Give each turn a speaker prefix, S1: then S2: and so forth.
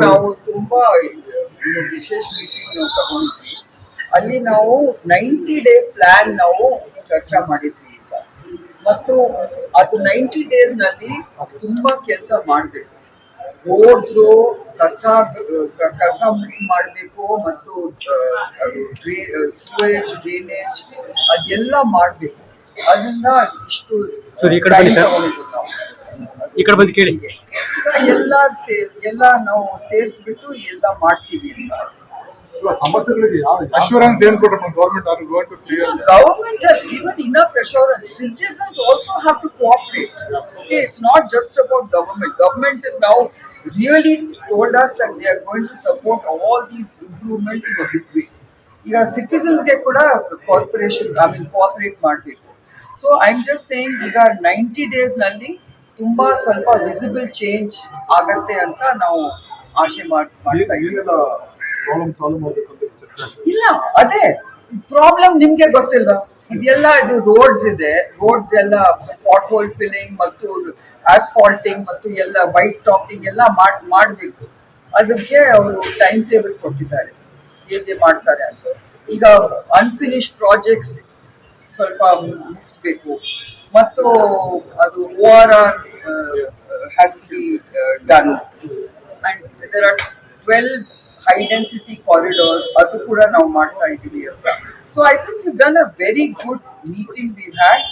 S1: ನಾವು ತುಂಬಾ ವಿಶೇಷ ಮೀಟಿಂಗ್ ನಾವು ತಗೊಂಡಿದ್ವಿ. ಅಲ್ಲಿ ನಾವು ನೈಂಟಿ ಡೇ ಪ್ಲಾನ್ ನಾವು ಚರ್ಚಾ ಮಾಡಿದ್ವಿ ಈಗ. ಮತ್ತು ಅದು ನೈಂಟಿ ಡೇಸ್ನಲ್ಲಿ ತುಂಬಾ ಕೆಲಸ ಮಾಡಬೇಕು. ರೋಡ್ಸು ಕಸ ಕ- ಕಸ ಮುಕ್ತ ಮಾಡಬೇಕು ಮತ್ತು ಸ್ಯೂವೇಜ್ ಡ್ರೈನೇಜ್ ಅದೆಲ್ಲ ಮಾಡಬೇಕು. ಅದನ್ನ ಇಷ್ಟು
S2: ಸರ್, ಇದರ ಬಗ್ಗೆ ಕೇಳಿ.
S1: ಎಲ್ಲ ಎಲ್ಲ ನಾವು ಸೇರಿಸ್ಬಿಟ್ಟು ಎಲ್ಲ ಮಾಡ್ತೀವಿ ಅಂತ.
S3: So are going to clear
S1: the government has given to cooperate not just about government government has now really us that they are going to support all these improvements in the city ಇಲ್ಲಿ ಗೆ ಕೂಡ corporation ಐ ಮಾಡಬೇಕು. So I just just saying we ninety ಡೇಸ್ನಲ್ಲಿ ತುಂಬ ಸ್ವಲ್ಪ visible change ಆಗತ್ತೆ ಅಂತ ನಾವು ಆಶೆ ಮಾಡ್ ಮಾಡ್ತಾ ಇಲ್ಲ ಅದೇ ಪ್ರಾಬ್ಲಮ್ ನಿಮ್ಗೆ ಗೊತ್ತಿಲ್ಲ ಇದೆಲ್ಲ ಇದು ರೋಡ್ಸ್ ಇದೆ. ರೋಡ್ಸ್ ಎಲ್ಲ ಪಾಟ್ ಹೋಲ್ ಫಿಲ್ಲಿಂಗ್ ಮತ್ತು ಆಸ್ಫಾಲ್ಟಿಂಗ್ ಮತ್ತು ಎಲ್ಲ ವೈಟ್ ಟಾಪಿಂಗ್ ಎಲ್ಲ ಮಾಡಿ ಮಾಡಬೇಕು. ಅದಕ್ಕೆ ಅವರು ಟೈಮ್ ಟೇಬಲ್ ಕೊಟ್ಟಿದ್ದಾರೆ. ಹೇಗೆ ಮಾಡ್ತಾರೆ ಅಂತ. ಈಗ ಅನ್ಫಿನಿಶ್ ಪ್ರಾಜೆಕ್ಟ್ಸ್ ಸ್ವಲ್ಪ ಮುಗಿಸ್ಬೇಕು. ಮತ್ತು ಅದು O R R has to be done and there are twelve high density corridors ಅದು ಕೂಡ ನಾವು ಮಾಡ್ತಾ ಇದ್ದೀವಿ ಅಂತ so I think you done a very good meeting we had